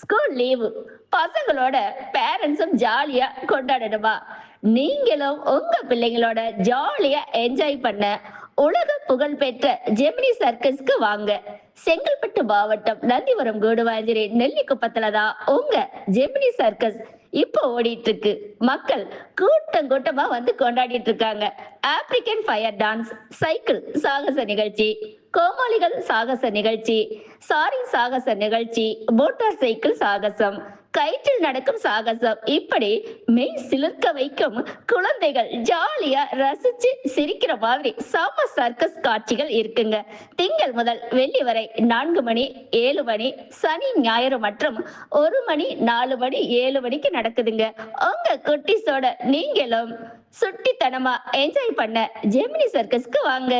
School leave பசங்களோட பேரண்ட்ஸும் ஜாலியா கொண்டாடணுமா? நீங்களும் உங்க பிள்ளைங்களோட ஜாலியா என்ஜாய் பண்ண உலக புகழ் பெற்ற ஜெமினி சர்க்கஸ்க்கு வாங்க. செங்கல்பட்டு மாவட்டம் நந்திபுரம் கூடுவாஞ்சிரி நெல்லிக்குப்பத்துல தான் உங்க ஜெமினி சர்க்கஸ் இப்போ ஓடிட்டு இருக்கு மக்கள் கூட்டம் கூட்டமா வந்து கொண்டாடிட்டு இருக்காங்க ஆப்பிரிக்கன் ஃபயர் டான்ஸ் சைக்கிள் சாகச நிகழ்ச்சி கோமாளிகள் சாகச நிகழ்ச்சி சாரி சாகச நிகழ்ச்சி மோட்டார் சைக்கிள் சாகசம் கயிற்றில் நடக்கும் சாகசம். இப்படி மெய் சிலிர்க்க வைக்கும் குழந்தைகள் ஜாலியா ரசிச்சு சிரிக்கிற மாதிரி சம சர்க்கஸ் காட்சிகள் இருக்குங்க. திங்கள் முதல் வெள்ளி வரை நான்கு மணி ஏழு மணி சனி ஞாயிறு மற்றும் ஒரு மணி நாலு மணி ஏழு மணிக்கு நடக்குதுங்க. உங்க குட்டிஸோட நீங்களும் சுட்டித்தனமா என்ஜாய் பண்ண ஜெமினி சர்க்கஸ்க்கு வாங்க.